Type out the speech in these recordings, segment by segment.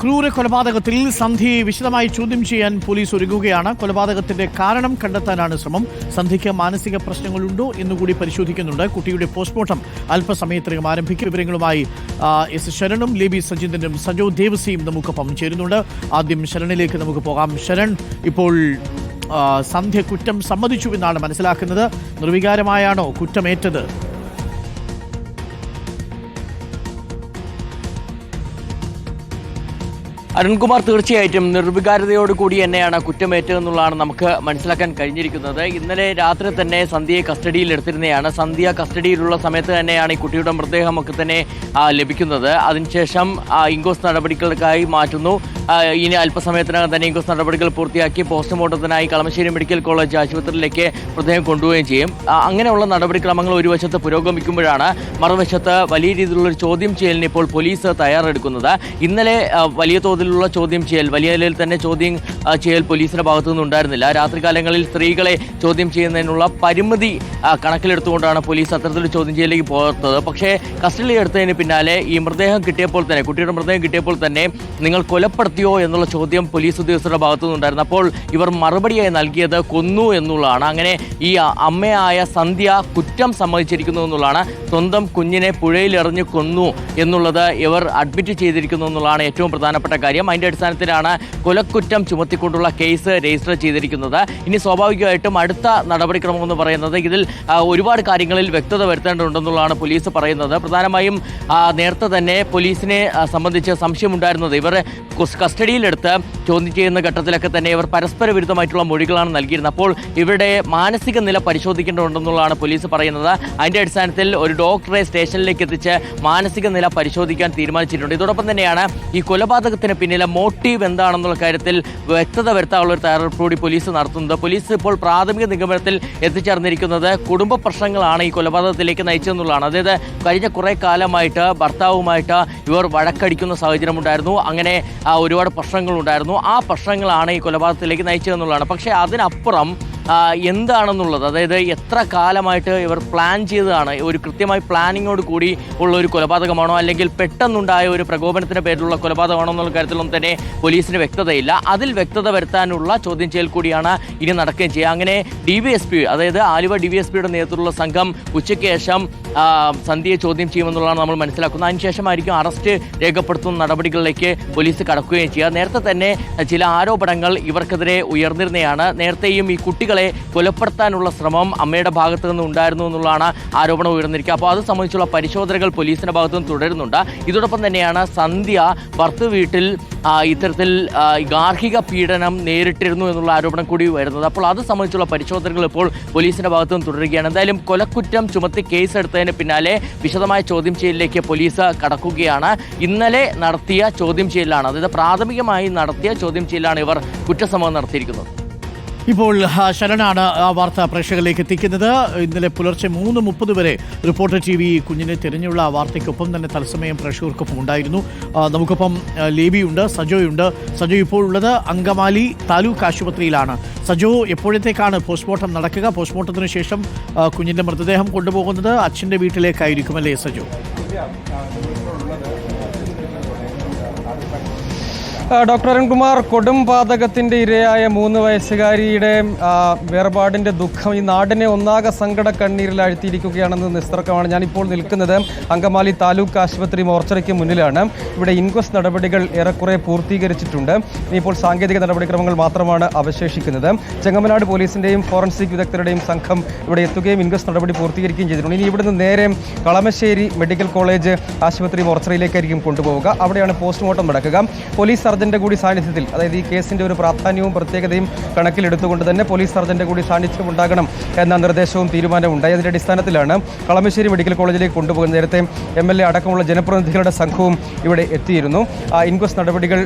ക്രൂര കൊലപാതകത്തിൽ സന്ധി വിശദമായി ചോദ്യം ചെയ്യാൻ പോലീസ് ഒരുങ്ങുകയാണ്. കൊലപാതകത്തിന്റെ കാരണം കണ്ടെത്താനാണ് ശ്രമം. സന്ധിക്ക് മാനസിക പ്രശ്നങ്ങളുണ്ടോ എന്നുകൂടി പരിശോധിക്കുന്നുണ്ട്. കുട്ടിയുടെ പോസ്റ്റ്മോർട്ടം അല്പസമയത്തിനകം ആരംഭിക്കും. വിവരങ്ങളുമായി എസ് ശരണും ലേബി സജിന്ദനും സജോ ദേവസിയും നമുക്കൊപ്പം ചേരുന്നുണ്ട്. ആദ്യം ശരണിലേക്ക് നമുക്ക് പോകാം. ശരൺ ഇപ്പോൾ സന്ധ്യ കുറ്റം സമ്മതിച്ചുവെന്നാണ് മനസ്സിലാക്കുന്നത്. നിർവികാരമായാണോ കുറ്റമേറ്റത്? അരുൺകുമാർ തീർച്ചയായിട്ടും നിർവികാരതയോട് കൂടി തന്നെയാണ് കുറ്റമേറ്റതെന്നുള്ളതാണ് നമുക്ക് മനസ്സിലാക്കാൻ കഴിഞ്ഞിരിക്കുന്നത്. ഇന്നലെ രാത്രി തന്നെ സന്ധ്യയെ കസ്റ്റഡിയിൽ എടുത്തിരുന്നതാണ് സന്ധ്യ കസ്റ്റഡിയിലുള്ള സമയത്ത് തന്നെയാണ് ഈ കുട്ടിയുടെ മൃതദേഹമൊക്കെ തന്നെ ലഭിക്കുന്നത്. അതിനുശേഷം ഇൻകോസ് നടപടികൾക്കായി മാറ്റുന്നു. ഇനി അല്പസമയത്തിനകം തന്നെ ഇൻകോസ് നടപടികൾ പൂർത്തിയാക്കി പോസ്റ്റ്മോർട്ടത്തിനായി കളമശ്ശേരി മെഡിക്കൽ കോളേജ് ആശുപത്രിയിലേക്ക് മൃതദേഹം കൊണ്ടുപോവുകയും ചെയ്യും. അങ്ങനെയുള്ള നടപടിക്രമങ്ങൾ ഒരു വശത്ത് പുരോഗമിക്കുമ്പോഴാണ് മറുവശത്ത് വലിയ രീതിയിലുള്ള ഒരു ചോദ്യം ചെയ്യലിന് ഇപ്പോൾ പോലീസ് തയ്യാറെടുക്കുന്നത്. ഇന്നലെ വലിയ തോതിലുള്ള ചോദ്യം ചെയ്യൽ വലിയ നിലയിൽ തന്നെ ചോദ്യം ചെയ്യൽ പോലീസിന്റെ ഭാഗത്തു നിന്നുണ്ടായിരുന്നില്ല. രാത്രികാലങ്ങളിൽ സ്ത്രീകളെ ചോദ്യം ചെയ്യുന്നതിനുള്ള പരിമിതി കണക്കിലെടുത്തുകൊണ്ടാണ് പോലീസ് അത്തരത്തിലൊരു ചോദ്യം ചെയ്യലിലേക്ക് പോകത്തത്. പക്ഷേ കസ്റ്റഡിയിൽ എടുത്തതിന് പിന്നാലെ ഈ മൃതദേഹം കിട്ടിയപ്പോൾ തന്നെ കുട്ടിയുടെ മൃതദേഹം കിട്ടിയപ്പോൾ തന്നെ നിങ്ങൾ കൊലപ്പെടുത്തിയോ എന്നുള്ള ചോദ്യം പോലീസ് ഉദ്യോഗസ്ഥരുടെ ഭാഗത്തുനിന്നുണ്ടായിരുന്നു അപ്പോൾ ഇവർ മറുപടിയായി നൽകിയത് കൊന്നു എന്നുള്ളതാണ്. അങ്ങനെ ഈ അമ്മയായ സന്ധ്യ കുറ്റം സമ്മതിച്ചിരിക്കുന്നു എന്നുള്ളതാണ്. സ്വന്തം കുഞ്ഞിനെ പുഴയിലെറിഞ്ഞ് കൊന്നു എന്നുള്ളത് ഇവർ അഡ്മിറ്റ് ചെയ്തിരിക്കുന്നു എന്നുള്ളതാണ് ഏറ്റവും പ്രധാനപ്പെട്ട കാര്യം. അതിന്റെ അടിസ്ഥാനത്തിലാണ് കൊലക്കുറ്റം ചുമത്തിക്കൊണ്ടുള്ള കേസ് രജിസ്റ്റർ ചെയ്തിരിക്കുന്നത്. ഇനി സ്വാഭാവികമായിട്ടും അടുത്ത നടപടിക്രമം എന്ന് പറയുന്നത് ഇതിൽ ഒരുപാട് കാര്യങ്ങളിൽ വ്യക്തത വരുത്തേണ്ടതുണ്ടെന്നുള്ളതാണ് പോലീസ് പറയുന്നത്. പ്രധാനമായും നേരത്തെ തന്നെ പോലീസിനെ സംബന്ധിച്ച് സംശയമുണ്ടായിരുന്നത്. ഇവർ കസ്റ്റഡിയിലെടുത്ത് ചോദ്യം ചെയ്യുന്ന ഘട്ടത്തിലൊക്കെ തന്നെ ഇവർ പരസ്പര വിരുദ്ധമായിട്ടുള്ള മൊഴികളാണ് നൽകിയിരുന്നത്. അപ്പോൾ ഇവരുടെ മാനസിക നില പരിശോധിക്കേണ്ടതുണ്ടെന്നുള്ളതാണ് പോലീസ് പറയുന്നത്. അതിന്റെ അടിസ്ഥാനത്തിൽ ഒരു ഡോക്ടറെ സ്റ്റേഷനിലേക്ക് എത്തിച്ച് മാനസിക നില പരിശോധിക്കാൻ തീരുമാനിച്ചിട്ടുണ്ട്. ഇതോടൊപ്പം തന്നെയാണ് ഈ കൊലപാതകത്തിന് പിന്നിലെ മോട്ടീവ് എന്താണെന്നുള്ള കാര്യത്തിൽ വ്യക്തത വരുത്താനുള്ള ഒരു തയ്യാറെടുപ്പ് കൂടി പോലീസ് നടത്തുന്നത് പോലീസ് ഇപ്പോൾ പ്രാഥമിക നിഗമനത്തിൽ എത്തിച്ചേർന്നിരിക്കുന്നത് കുടുംബ പ്രശ്നങ്ങളാണ് ഈ കൊലപാതകത്തിലേക്ക് നയിച്ചതെന്നുള്ളതാണ്. അതായത് കഴിഞ്ഞ കുറേ കാലമായിട്ട് ഭർത്താവുമായിട്ട് ഇവർ വഴക്കടിക്കുന്ന സാഹചര്യമുണ്ടായിരുന്നു. അങ്ങനെ ആ, ഒരുപാട് പ്രശ്നങ്ങളുണ്ടായിരുന്നു. ആ പ്രശ്നങ്ങളാണ് ഈ കൊലപാതകത്തിലേക്ക് നയിച്ചതെന്നുള്ളതാണ്. പക്ഷേ അതിനപ്പുറം എന്താണെന്നുള്ളത്? അതായത് എത്ര കാലമായിട്ട് ഇവർ പ്ലാൻ ചെയ്തതാണ്? ഒരു കൃത്യമായി പ്ലാനിങ്ങോട് കൂടി ഉള്ള ഒരു കൊലപാതകമാണോ? അല്ലെങ്കിൽ പെട്ടെന്നുണ്ടായ ഒരു പ്രകോപനത്തിന്റെ പേരിലുള്ള കൊലപാതകമാണോ എന്നുള്ള കാര്യത്തിലൊന്നും തന്നെ പോലീസിന് വ്യക്തതയില്ല. അതിൽ വ്യക്തത വരുത്താനുള്ള ചോദ്യം ചെയ്യൽ കൂടിയാണ് ഇനി നടക്കുകയും ചെയ്യുക. അങ്ങനെ ഡി വി എസ് പി അതായത് ആലുവ ഡി വി എസ് പിയുടെ നേതൃത്വത്തിലുള്ള സംഘം ഉച്ചയ്ക്ക് ശേഷം സന്ധ്യയെ ചോദ്യം ചെയ്യുമെന്നുള്ളതാണ് നമ്മൾ മനസ്സിലാക്കുന്നത്. അതിനുശേഷമായിരിക്കും അറസ്റ്റ് രേഖപ്പെടുത്തുന്ന നടപടികളിലേക്ക് പോലീസ് കടക്കുകയും ചെയ്യുക. നേരത്തെ തന്നെ ചില ആരോപണങ്ങൾ ഇവർക്കെതിരെ ഉയർന്നിരുന്നതാണ്. നേരത്തെയും ഈ കുട്ടികളെ കൊലപ്പെടുത്താനുള്ള ശ്രമം അമ്മയുടെ ഭാഗത്തു നിന്ന് ഉണ്ടായിരുന്നു എന്നുള്ളതാണ് ആരോപണം ഉയർന്നിരിക്കുക. അപ്പോൾ അത് സംബന്ധിച്ചുള്ള പരിശോധനകൾ പോലീസിന്റെ ഭാഗത്തു നിന്ന് തുടരുന്നുണ്ട്. ഇതോടൊപ്പം തന്നെയാണ് സന്ധ്യ ഭർത്ത് വീട്ടിൽ ഇത്തരത്തിൽ ഗാർഹിക പീഡനം നേരിട്ടിരുന്നു എന്നുള്ള ആരോപണം കൂടി വരുന്നത് അപ്പോൾ അത് സംബന്ധിച്ചുള്ള പരിശോധനകൾ ഇപ്പോൾ പോലീസിന്റെ ഭാഗത്തു നിന്ന് തുടരുകയാണ്. എന്തായാലും കൊലക്കുറ്റം ചുമത്തി കേസ് എടുത്തതിന് പിന്നാലെ വിശദമായ ചോദ്യം ചെയ്യലിലേക്ക് പോലീസ് കടക്കുകയാണ്. ഇന്നലെ നടത്തിയ ചോദ്യം ചെയ്യലാണ് അതായത് പ്രാഥമികമായി നടത്തിയ ചോദ്യം ചെയ്യലാണ് ഇവർ കുറ്റസമ്മതം നടത്തിയിരിക്കുന്നത്. ഇപ്പോൾ ശരണാണ് ആ വാർത്ത പ്രേക്ഷകരിലേക്ക് എത്തിക്കുന്നത്. ഇന്നലെ പുലർച്ചെ മൂന്ന് മുപ്പത് വരെ റിപ്പോർട്ടർ ടി വി കുഞ്ഞിനെ തിരഞ്ഞുള്ള ആ വാർത്തയ്ക്കൊപ്പം തന്നെ തത്സമയം പ്രേക്ഷകർക്കൊപ്പം ഉണ്ടായിരുന്നു. നമുക്കൊപ്പം ലേബിയുണ്ട് സജോയുണ്ട് സജോ ഇപ്പോൾ ഉള്ളത് അങ്കമാലി താലൂക്ക് ആശുപത്രിയിലാണ്. സജോ എപ്പോഴത്തേക്കാണ് പോസ്റ്റ്മോർട്ടം നടക്കുക? പോസ്റ്റ്മോർട്ടത്തിന് ശേഷം കുഞ്ഞിന്റെ മൃതദേഹം കൊണ്ടുപോകുന്നത് അച്ഛന്റെ വീട്ടിലേക്കായിരിക്കും അല്ലേ സജോ? ഡോക്ടർ അരുൺകുമാർ കൊടുംപാതകത്തിന്റെ ഇരയായ മൂന്ന് വയസ്സുകാരിയുടെ വേർപാടിന്റെ ദുഃഖം ഈ നാടിനെ ഒന്നാകെ സങ്കട കണ്ണീരിൽ അഴ്ത്തിയിരിക്കുകയാണെന്ന് നിസ്തർക്കമാണ് ഞാനിപ്പോൾ നിൽക്കുന്നത്. അങ്കമാലി താലൂക്ക് ആശുപത്രി മോർച്ചറിക്ക് മുന്നിലാണ്. ഇവിടെ ഇൻക്വസ്റ്റ് നടപടികൾ ഏറെക്കുറെ പൂർത്തീകരിച്ചിട്ടുണ്ട്. ഇനിയിപ്പോൾ സാങ്കേതിക നടപടിക്രമങ്ങൾ മാത്രമാണ് അവശേഷിക്കുന്നത്. ചെങ്ങമനാട് പോലീസിന്റെയും ഫോറൻസിക് വിദഗ്ധരുടെയും സംഘം ഇവിടെ എത്തുകയും ഇൻക്വസ്റ്റ് നടപടി പൂർത്തീകരിക്കുകയും ചെയ്തിട്ടുണ്ട്. ഇനി ഇവിടുന്ന് നേരെ കളമശ്ശേരി മെഡിക്കൽ കോളേജ് ആശുപത്രി മോർച്ചറിയിലേക്കായിരിക്കും കൊണ്ടുപോവുക. അവിടെയാണ് പോസ്റ്റ്മോർട്ടം നടക്കുക. പോലീസ് സർജന്റെ കൂടി സാന്നിധ്യത്തിൽ അതായത് ഈ കേസിന്റെ ഒരു പ്രാധാന്യവും പ്രത്യേകതയും കണക്കിലെടുത്തുകൊണ്ട് തന്നെ പോലീസ് സർജന്റെ കൂടി സാന്നിധ്യം ഉണ്ടാകണം എന്ന നിർദ്ദേശവും തീരുമാനവും ഉണ്ടായി. അതിന്റെ അടിസ്ഥാനത്തിലാണ് കളമശ്ശേരി മെഡിക്കൽ കോളേജിലേക്ക് കൊണ്ടുപോകുന്ന നേരത്തെ എം എൽ എ അടക്കമുള്ള ജനപ്രതിനിധികളുടെ സംഘവും ഇവിടെ എത്തിയിരുന്നു. ഇൻക്വസ്റ്റ് നടപടികൾ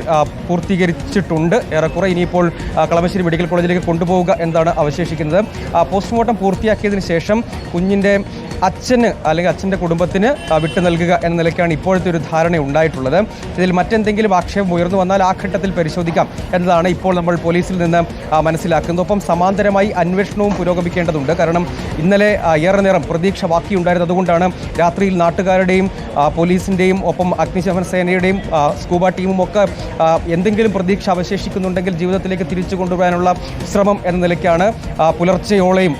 പൂർത്തീകരിച്ചിട്ടുണ്ട്. ഏറെക്കുറെ ഇനിയിപ്പോൾ കളമശ്ശേരി മെഡിക്കൽ കോളേജിലേക്ക് കൊണ്ടുപോവുക എന്നതാണ് അവശേഷിക്കുന്നത്. പോസ്റ്റ്മോർട്ടം പൂർത്തിയാക്കിയതിന് ശേഷം കുഞ്ഞിന്റെ അച്ഛന് അല്ലെങ്കിൽ അച്ഛന്റെ കുടുംബത്തിന് വിട്ടു നൽകുക എന്ന നിലയ്ക്കാണ് ഇപ്പോഴത്തെ ഒരു ധാരണ ഉണ്ടായിട്ടുള്ളത്. ഇതിൽ മറ്റെന്തെങ്കിലും ആക്ഷേപം ഉയർന്നു വന്നാൽ ആ ഘട്ടത്തിൽ പരിശോധിക്കാം എന്നതാണ് ഇപ്പോൾ നമ്മൾ പോലീസിൽ നിന്ന് മനസ്സിലാക്കുന്നത്. ഒപ്പം സമാന്തരമായി അന്വേഷണവും പുരോഗമിക്കേണ്ടതുണ്ട്. കാരണം ഇന്നലെ ഏറെ നേരം പ്രതീക്ഷ ബാക്കിയുണ്ടായിരുന്നത് അതുകൊണ്ടാണ് രാത്രിയിൽ നാട്ടുകാരുടെയും പോലീസിന്റെയും ഒപ്പം അഗ്നിശമന സേനയുടെയും സ്കൂബ ടീമും ഒക്കെ എന്തെങ്കിലും പ്രതീക്ഷ അവശേഷിക്കുന്നുണ്ടെങ്കിൽ ജീവിതത്തിലേക്ക് തിരിച്ചു കൊണ്ടുവരാനുള്ള ശ്രമം എന്ന നിലയ്ക്കാണ് പുലർച്ചെയോളെയും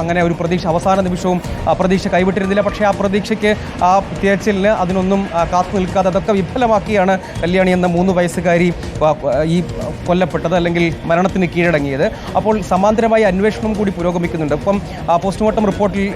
അങ്ങനെ ഒരു പ്രതീക്ഷ അവസാന നിമിഷവും ആ, പ്രതീക്ഷ കൈവിട്ടിരുന്നില്ല. പക്ഷേ ആ പ്രതീക്ഷയ്ക്ക് ആ തിരച്ചിലിന് അതിനൊന്നും കാത്തു നിൽക്കാതെ അതൊക്കെ വിഫലമാക്കിയാണ് കല്യാണി എന്ന മൂന്ന് വയസ്സുകാരി ഈ കൊല്ലപ്പെട്ടത് അല്ലെങ്കിൽ മരണത്തിന് കീഴടങ്ങിയത്. അപ്പോൾ സമാന്തരമായി അന്വേഷണം കൂടി പുരോഗമിക്കുന്നുണ്ട്. ഇപ്പം പോസ്റ്റ്മോർട്ടം റിപ്പോർട്ടിൽ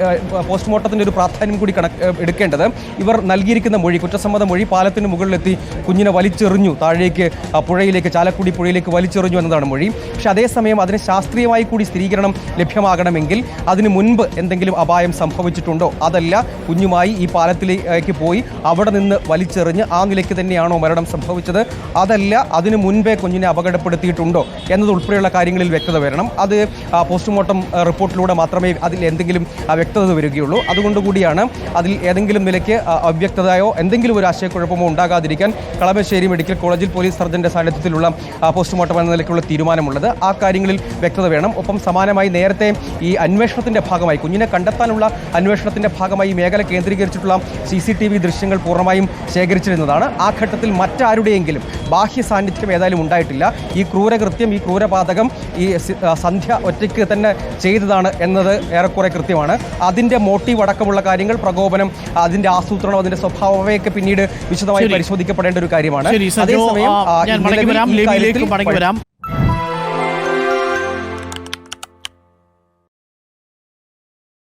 പോസ്റ്റ്മോർട്ടത്തിന്റെ ഒരു പ്രാധാന്യം കൂടി കണക്ക് എടുക്കേണ്ടത് ഇവർ നൽകിയിരിക്കുന്ന മൊഴി കുറ്റസമ്മത മൊഴി പാലത്തിന് മുകളിലെത്തി കുഞ്ഞിനെ വലിച്ചെറിഞ്ഞു. താഴേക്ക് പുഴയിലേക്ക് ചാലക്കുടി പുഴയിലേക്ക് വലിച്ചെറിഞ്ഞു എന്നതാണ് മൊഴി. പക്ഷേ അതേസമയം അതിന് ശാസ്ത്രീയമായി കൂടി സ്ഥിരീകരണം ലഭ്യമാകണമെങ്കിൽ അതിന് മുൻപ് എന്തെങ്കിലും അപായം സംഭവിച്ചിട്ടുണ്ടോ അതല്ല കുഞ്ഞുമായി ഈ പാലത്തിലേക്ക് പോയി അവിടെ നിന്ന് വലിച്ചെറിഞ്ഞ് ആ നിലയ്ക്ക് തന്നെയാണോ മരണം സംഭവിച്ചത്? അതല്ല അതിന് മുൻപേ കുഞ്ഞിനെ അപകടപ്പെടുത്തിയിട്ടുണ്ടോ എന്നതുൾപ്പെടെയുള്ള കാര്യങ്ങളിൽ വ്യക്തത വരണം. അത് പോസ്റ്റ്മോർട്ടം റിപ്പോർട്ടിലൂടെ മാത്രമേ അതിൽ എന്തെങ്കിലും വ്യക്തത വരികയുള്ളൂ. അതുകൊണ്ട് കൂടിയാണ് അതിൽ ഏതെങ്കിലും നിലയ്ക്ക് അവ്യക്തതയോ എന്തെങ്കിലും ഒരു ആശയക്കുഴപ്പമോ ഉണ്ടാകാതിരിക്കാൻ കളമശ്ശേരി മെഡിക്കൽ കോളേജിൽ പോലീസ് സർജന്റെ സാന്നിധ്യത്തിലുള്ള പോസ്റ്റ്മോർട്ടം എന്ന നിലയ്ക്കുള്ള തീരുമാനമുള്ളത്. ആ കാര്യങ്ങളിൽ വ്യക്തത വേണം. ഒപ്പം സമാനമായി നേരത്തെ ഈ അന്വേഷണത്തിന്റെ ഭാഗമായി കുഞ്ഞിനെ കണ്ടെത്താനുള്ള അന്വേഷണത്തിന്റെ ഭാഗമായി മേഖല കേന്ദ്രീകരിച്ചിട്ടുള്ള സി സി ടി വി ദൃശ്യങ്ങൾ പൂർണമായും ശേഖരിച്ചിരുന്നതാണ്. ആ ഘട്ടത്തിൽ മറ്റാരുടെയെങ്കിലും ബാഹ്യ സാന്നിധ്യം ഏതായാലും ഉണ്ടായിട്ടില്ല. ഈ ക്രൂരകൃത്യം ഈ ക്രൂരപാതകം ഈ സന്ധ്യ ഒറ്റയ്ക്ക് തന്നെ ചെയ്തതാണ് എന്നത് ഏറെക്കുറെ കൃത്യമാണ്. അതിന്റെ മോട്ടീവ് അടക്കമുള്ള കാര്യങ്ങൾ പ്രകോപനം അതിന്റെ ആസൂത്രണം അതിന്റെ സ്വഭാവമൊക്കെ പിന്നീട് വിശദമായി പരിശോധിക്കപ്പെടേണ്ട ഒരു കാര്യമാണ്. അതേസമയം,